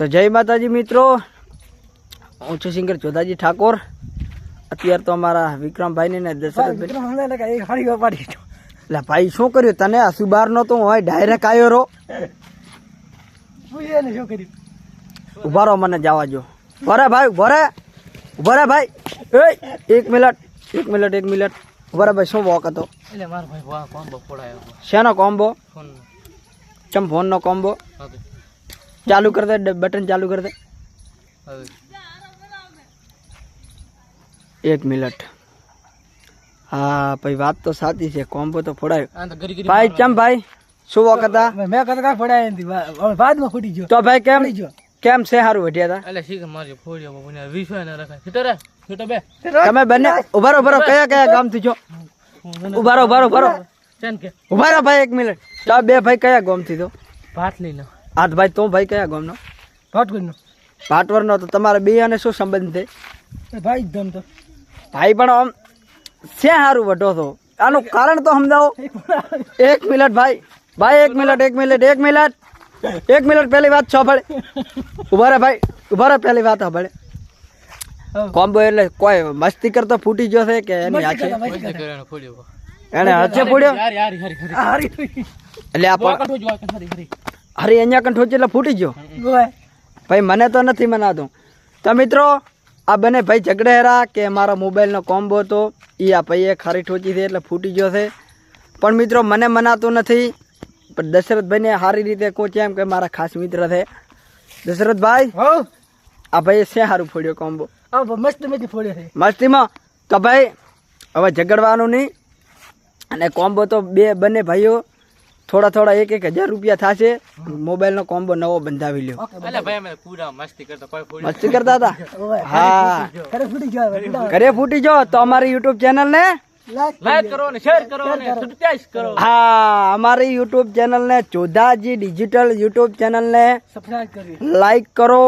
તો જય માતાજી મિત્રો. હું છું સિંગર જોધાજી ઠાકોર. અત્યારે તો અમારા વિક્રમભાઈને ને દશરથભાઈ એટલે ભાઈ શું કર્યું? તને આ સુબાર નો તો હોય ડાયરેક્ટ આવ્યો રો ઊભા રહો મને જવા જો ભરે ભાઈ ભરે ભરે ભાઈ. એ એક મિનિટ એક મિનિટ એક મિનિટ. ભરે ભાઈ શું વોક હતો? એટલે મારો ભાઈ કોમ્બો ફોડાયો શેનો કોમ્બો? ફોન ચમ ફોનનો કોમ્બો? ચાલુ કરી દે ડ- બટન ચાલુ કર દે. એક મિનિટ. હા ભાઈ વાત તો સાચી છે કોમ્બો તો ફોડાયો. આ તો ગરી ગરી ભાઈ ચમ ભાઈ? શું વખત મેં કદાચ કાંઈ પડાય નથી. બાદમાં ફૂટી ગયો. તો ભાઈ કેમ નહીં કેમ છે સારું વઢ્યા એટલે શીખ મારી ફોડ્યો બાબુ ને વીસ ને રખાય. સીટો રે સીટો બે. તમે બંને ઊભા રહો ઊભા રહો કયા કયા ગામથી છો? ઊભા રહો ઊભા રહો ઊભા કે. ઊભા રહો ભાઈ એક મિનિટ. તો બે ભાઈ કયા ગામથી તો ભાત લઈ લો આઠ ભાઈ તો ભાઈ કયા ગામનો? ભાટકુંડનો પાટવરનો તો તમારે બે અને શું સંબંધ છે? ભાઈ ધમ તો ભાઈ પણ આમ છે સારું વઢો તો. આનું કારણ તો સમજાવો. એક મિનિટ ભાઈ. ભાઈ એક મિનિટ એક મિનિટ એક મિનિટ. એક મિનિટ પહેલી વાત સાંભળે ઊભા રે ભાઈ. ઊભા રે પહેલી વાત સાંભળે કોમ્બો એટલે કોઈ મસ્તી કરતો ફૂટી ગયો છે કે એની ફોડ્યો. એને હચે પડ્યો યાર યાર હરી હરી. હારી. એટલે આ હરી અહીંયા કંઠો એટલે ફૂટી ગયો. ભાઈ મને તો નથી મનાતું. તો મિત્રો આ બંને ભાઈ ઝઘડે હેરા કે મારા મોબાઈલનો કોમ્બો હતો એ આ ભાઈએ ખારી ઠોચી છે એટલે ફૂટી ગયો છે. પણ મિત્રો મને મનાતું નથી પણ દશરથભાઈને સારી રીતે કોચ એમ કે મારા ખાસ મિત્ર છે. દશરથભાઈ આ ભાઈએ છે સારું ફોડ્યો કોમ્બો? મસ્ત ફોડ્યો છે. મસ્તીમાં? તો ભાઈ હવે ઝઘડવાનું નહીં. અને કોમ્બો તો બે બંને ભાઈઓ થોડા થોડા એક એક હજાર રૂપિયા થશે. મોબાઈલનો કોમ્બો નવો બંધાવી લ્યો. એટલે ભાઈ અમે પૂરા મસ્તી કરતા કોઈ ફોડ્યો મસ્તી કરતા હતા? હા. ઘરે ફૂટી જો તો અમારી યુટ્યુબ ચેનલ ને? લાઈક લાઈક કરો ને કરો ને સબસ્ક્રાઇબ કરો. હા અમારી યુટ્યુબ ચેનલ ને ચોધાજી ડિજિટલ યુટ્યુબ ચેનલ ને લાઈક કરો.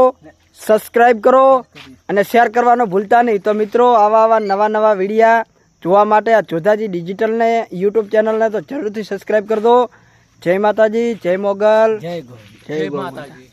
સબસ્ક્રાઈબ કરો અને શેર કરવાનું ભૂલતા નહીં. તો મિત્રો આવા આવા નવા નવા વિડીયા જોવા માટે આ ચોધાજી ડિજિટલ ને યુટ્યુબ ચેનલ ને તો જરૂરથી સબસ્ક્રાઇબ કરી દો. જય માતાજી જય મોગલ. જય ગો જય જય માતાજી.